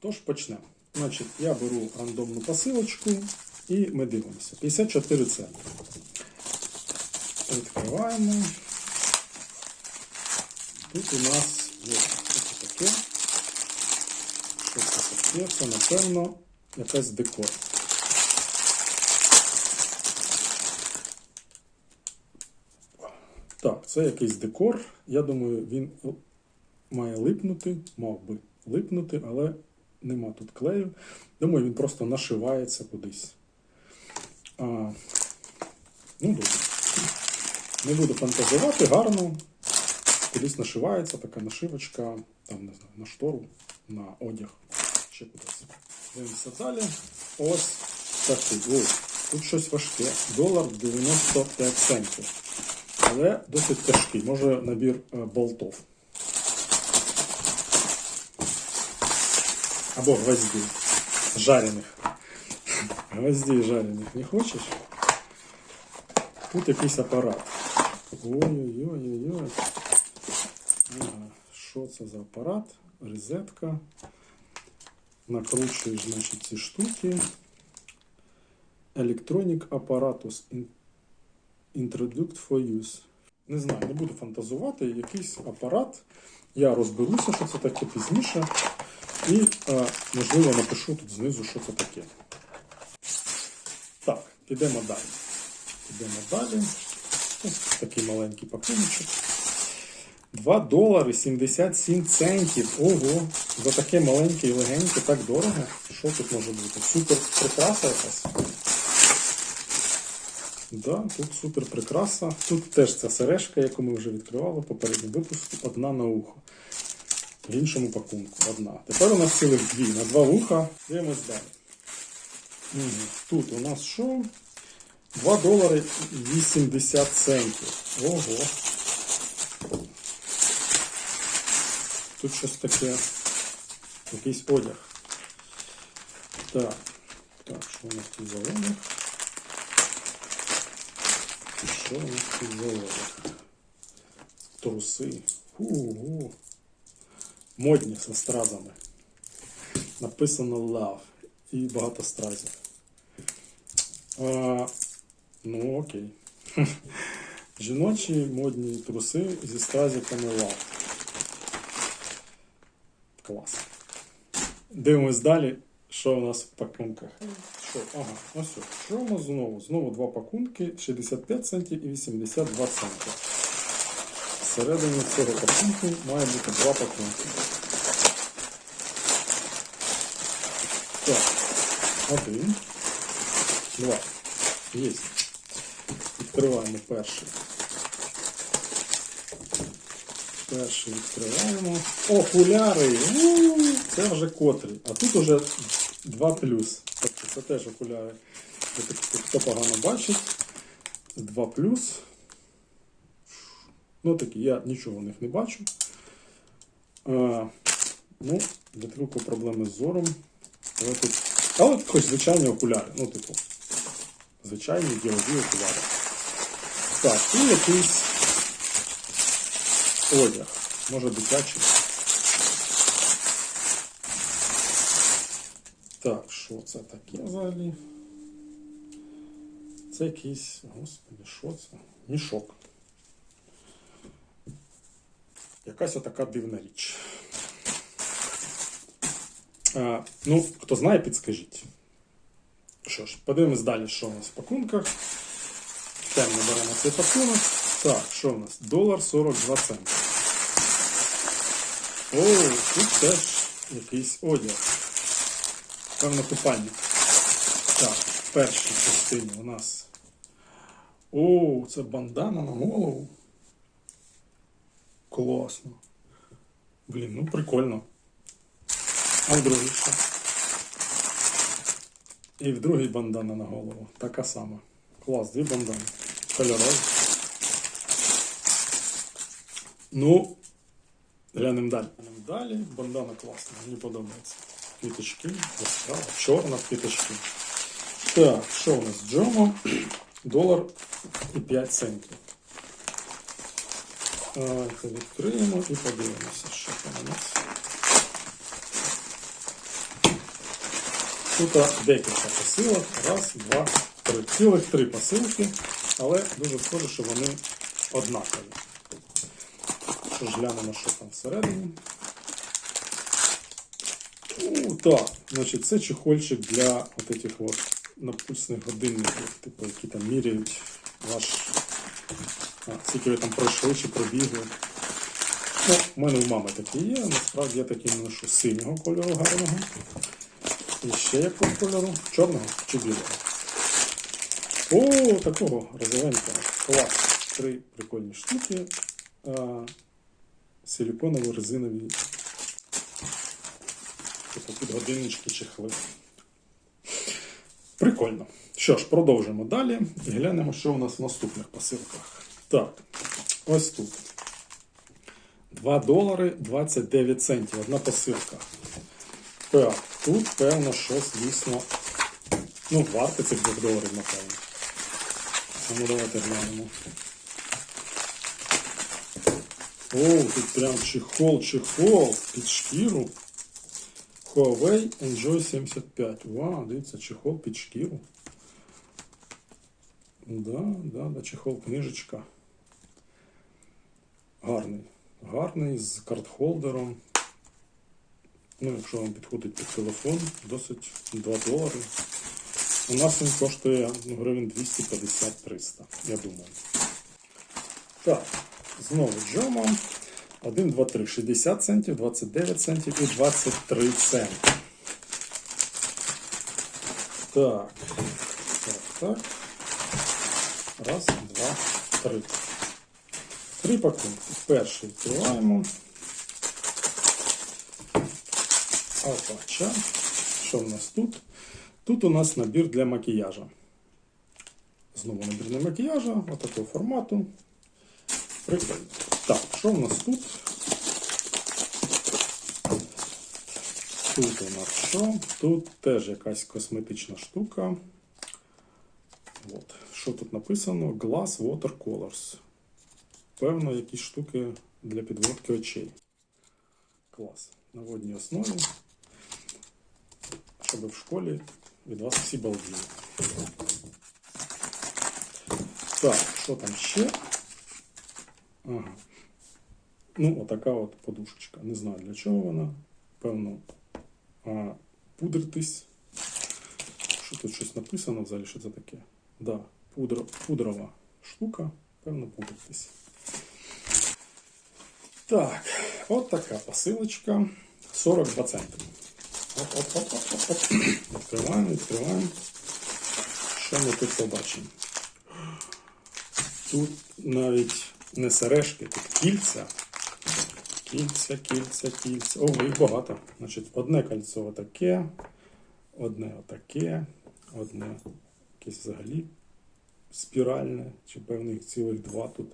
Тож почнемо. Значить, я беру рандомну посилочку і ми дивимося. 54 центи. Відкриваємо. Тут у нас є це таке. Що це таке? Це, напевно, якась декор. Так, це якийсь декор. Я думаю, він має липнути, мав би липнути, але нема тут клею. Думаю, він просто нашивається кудись. А, ну, добре. Не буду фантазувати, гарно. Кудись нашивається така нашивочка, там, не знаю, на штору, на одяг, ще кудись. Дивимося далі. Ось такий. Ой, тут щось важке. Долар 95 центів. Але досить тяжкий. Може набір е, болтов. Або гвоздей. Жарених. Гвоздей жарених не хочеш? Тут якийсь апарат. Ой-ой-ой-ой. Ага. Що це за апарат? Розетка. Накручуєш, значить, ці штуки. Electronic apparatus in- introduced for use. Не знаю, не буду фантазувати. Якийсь апарат. Я розберуся, що це таке пізніше. І, е, можливо, напишу тут знизу, що це таке. Так, підемо далі. Підемо далі. Ось такий маленький пакуночок. 2 долари 77 центів. Ого, за таке маленьке і легеньке, так дорого. Що тут може бути? Супер прикраса якась. Да, тут супер прикраса. Тут теж ця сережка, яку ми вже відкривали в попередньому випуску, одна на ухо. В іншому пакунку одна. Тепер у нас цілих дві. На два вуха. Дивимось далі. Тут у нас що? 2 долари 80 центів. Ого. Тут щось таке. Якийсь одяг. Так. Так, що у нас тут одяг? Що у нас тут одяг? Труси. Фу. Модні з стразами. Написано Love. І багато стразів. А, ну окей. Жіночі модні труси зі стразиками Love. Клас. Дивимось далі, що у нас в пакунках. Що? Ага, ось що. У нас знову? Знову два пакунки 65 центів і 82 центи. Всередині цього пакунку має бути два пакунки. Так, один, два. Є. Відкриваємо перший. Перший відкриваємо. Окуляри! У, Це вже котрий. А тут уже 2 плюс. Тобто це теж окуляри. Хто погано бачить. 2 плюс. Ну такі, я нічого в них не бачу. А, ну, для трюку проблеми з зором. Але тут. Але хоч звичайні окуляри. Ну, типу. Звичайні ділові окуляри. Так, і якийсь одяг. Може дитячий. Так, що це таке взагалі? Це якийсь. Господи, що це? Мішок. Якась отака дивна річ. А, ну, хто знає, підскажіть. Що ж, подивимось далі, що у нас в пакунках. Темно беремо цей пакунок. Так, що у нас? Долар 42 центи. О, тут теж якийсь одяг. Певно, купальник. Так, в першій частині у нас. О, це бандана на голову. Класно. Блін, ну прикольно. А в другій що? І в другій бандана на голову. Така сама. Клас, дві бандани. Кольорові. Ну, глянемо далі. Глянемо далі. Бандана класна, мені подобається. Квіточки, яскрава, чорна квіточки. Так, що у нас? Джомо? Долар і 5 центів. Давайте відкриємо і подивимося, що там у нас. тут декілька посилок. Раз, два, три. Цілих три посилки, але дуже схоже, що вони однакові. Що ж глянемо, що там всередині. У, так, значить, це чехольчик для от от напульсних годинників, типу, які там міряють ваш. Скільки ви там пройшли чи пробігли. Ну, у мене у мами такі є, насправді я такий ношу синього кольору гарного. І ще якого кольору? Чорного чи білого? О, такого розовенького. Клас. Три прикольні штуки. А, силиконово-резинові типу годиннички чехли. Прикольно. Що ж, продовжимо далі і глянемо, що у нас в наступних посилках. Так, ось тут. 2 долари 29 центів. Одна посилка. Тут, певно, щось дійсно. Ну, варте цих 2 доларів, напевно. Ну, давайте глянемо. О, тут прям чехол, чехол під шкіру. Huawei Enjoy 75. Вау, дивіться, чехол під шкіру. Да, да, да, чехол, книжечка. Гарний. Гарний з картхолдером. Ну, якщо вам підходить під телефон, досить 2 долари. У нас він коштує ну, гривень 250-300, я думаю. Так, знову Джома. 1, 2, 3, 60 центів, 29 центів і 23 центи. Так. Так, так. Раз, два, три. Три. Перший відкриваємо. Опача. Що в нас тут? Тут у нас набір для макіяжа. Знову набір для макіяжа, отакого формату. Прикольно. Так, що в нас тут? Тут у нас що? Тут теж якась косметична штука. От. Що тут написано? Glass Water Colors. Певно, якісь штуки для підводки очей. Клас. На водній основі. Щоб в школі від вас всі балділи. Так, що там ще? Ага. Ну, отака от подушечка. Не знаю для чого вона. Певно, а, пудритись. Що тут щось написано взагалі, що це таке? Да, пудро, пудрова штука. Певно, пудритись. Так, от така посилочка. 42 центи. Оп-оп-оп-оп-оп. Відкриваємо, відкриваємо. Що ми тут побачимо? Тут навіть не сережки, тут кільця. Кільця, кільця, кільця. О, їх багато. Значить, одне кольцо отаке, одне отаке, одне якесь взагалі спіральне, чи певних цілих два тут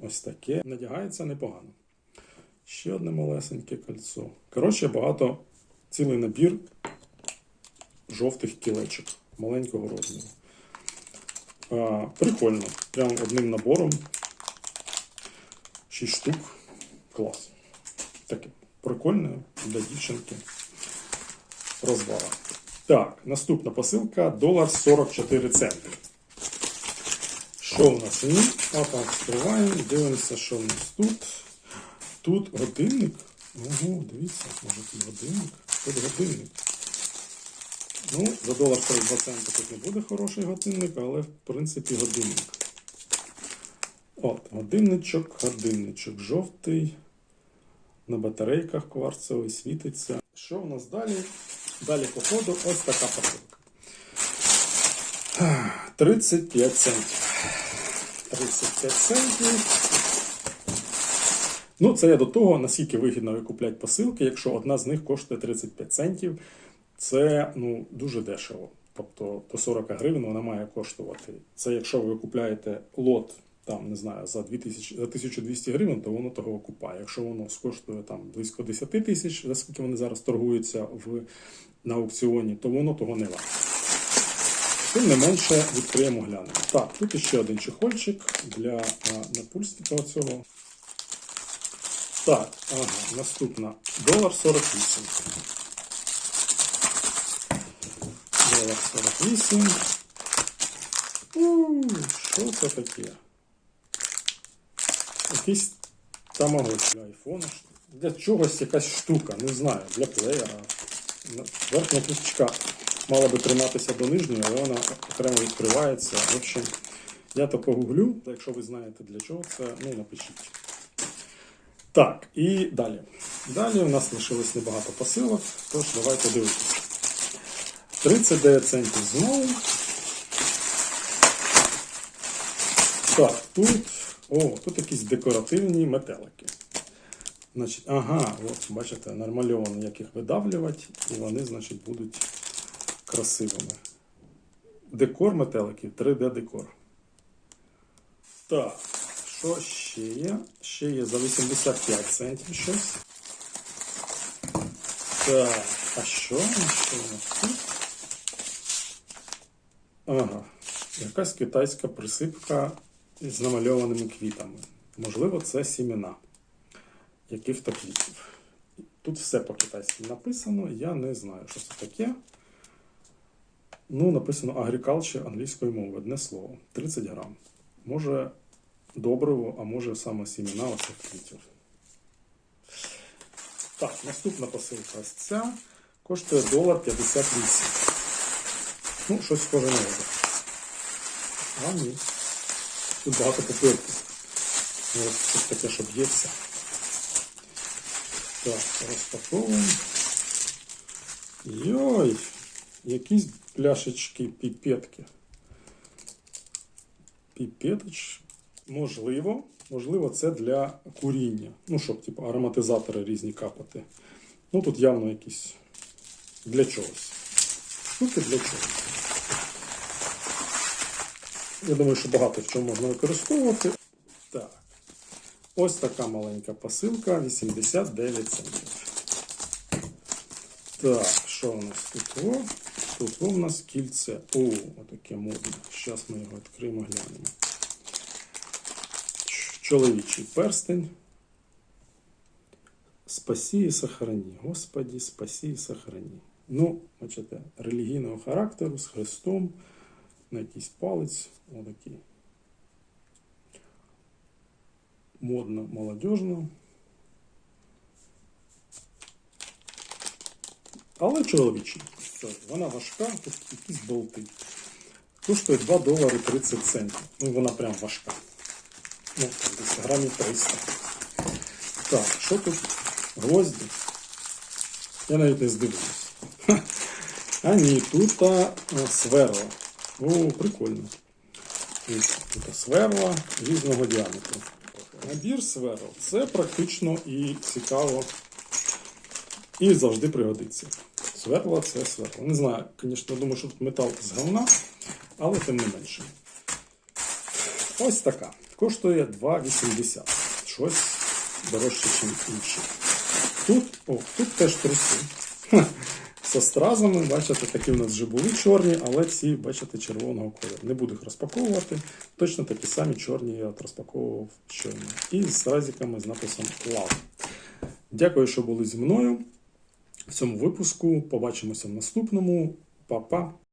ось таке. Надягається непогано. Ще одне малесеньке кольцо. Коротше, багато цілий набір жовтих кілечок маленького розміру. А, прикольно. Прям одним набором. 6 штук. Клас. Таке прикольне для дівчинки. Розвага. Так, наступна посилка долар 44 центи. Що в нас? Ні. Опа, відкриваємо, дивимося, що в нас тут. Тут годинник. Ого, дивіться, може тут годинник. Тут годинник. Ну, за долар 42 центи тут не буде хороший годинник, але в принципі годинник. От, годинничок, годинничок жовтий. На батарейках кварцевий світиться. Що в нас далі? Далі, по ходу, ось така посилка. 35 центів. 35 центів. Ну, це я до того, наскільки вигідно викупляти посилки, якщо одна з них коштує 35 центів, це ну, дуже дешево. Тобто до 40 гривень вона має коштувати. Це якщо ви купляєте лот там, не знаю, за 2000, за 1200 гривень, то воно того окупає. Якщо воно коштує там близько 10 тисяч, за скільки вони зараз торгуються в, на аукціоні, то воно того не варто. Тим не менше відкриємо глянемо. Так, тут іще один чехольчик для а, напульсника оцього. Так, ага, наступна. Долар 48. долар 48. У, що це таке? Якийсь тамагочі для айфона. Для чогось якась штука, не знаю, для плеєра. Верхня кришечка мала би триматися до нижньої, але вона окремо відкривається. В общем, я то погуглю, якщо ви знаєте для чого це, ну напишіть. Так, і далі. Далі у нас лишилось небагато посилок, тож давайте дивитися. 39 центів знову. Так, тут. О, тут якісь декоративні метелики. Значить, ага, от, бачите, нормальовано, як їх видавлювати, і вони, значить, будуть красивими. Декор метеликів, 3D декор. Так, що ще є? Ще є за 85 центів щось. Так, а що? Що у нас тут? Ага, якась китайська присипка з намальованими квітами. Можливо, це сімена яких-то квітів. Тут все по-китайськи написано, я не знаю, що це таке. Ну, написано agriculture англійською мовою, одне слово. 30 грам. Може добриво, а може саме сімена оцих квітів. Так, наступна посилка ось ця. Коштує долар 58. Ну, щось схоже на воду. А ні. Тут багато папірки. Ось щось таке, що б'ється. Так, розпаковуємо. Йой! Якісь пляшечки піпетки. Піпеточ. Можливо, можливо, це для куріння. Ну, щоб, типу, ароматизатори різні капати. Ну, тут явно якісь для чогось. Штуки для чогось. Я думаю, що багато в чому можна використовувати. Так. Ось така маленька посилка 89 центів. Так, що у нас тут? О, тут у нас кільце. О, отаке модне. Зараз ми його відкриємо, глянемо. Чоловічий перстень. Спасі і сохрані. Господі, спасі і сохрані. Ну, бачите, релігійного характеру з хрестом на якийсь палець. Отакий. модно, молодежно. Але чоловічий. Вона важка, тут якісь болти. Коштує 2 долари 30 центів. Ну, вона прям важка. Ну, десь грамів 300. Так, що тут? Гвозді. Я навіть не здивуюсь. А ні, тут а, сверло. О, прикольно. Тут сверла різного діаметру. Набір сверл це практично і цікаво. І завжди пригодиться. Сверла це сверла. Не знаю, звісно, думаю, що тут метал з говна, але тим не менше. Ось така. Коштує 2,80. Щось дорожче, ніж інші. Тут, о, тут теж труси. Со стразами, бачите, такі в нас вже були чорні, але ці, бачите, червоного кольору. Не буду їх розпаковувати. Точно такі самі чорні я розпаковував щойно. І з стразиками з написом Love. Дякую, що були зі мною в цьому випуску. Побачимося в наступному. Па-па!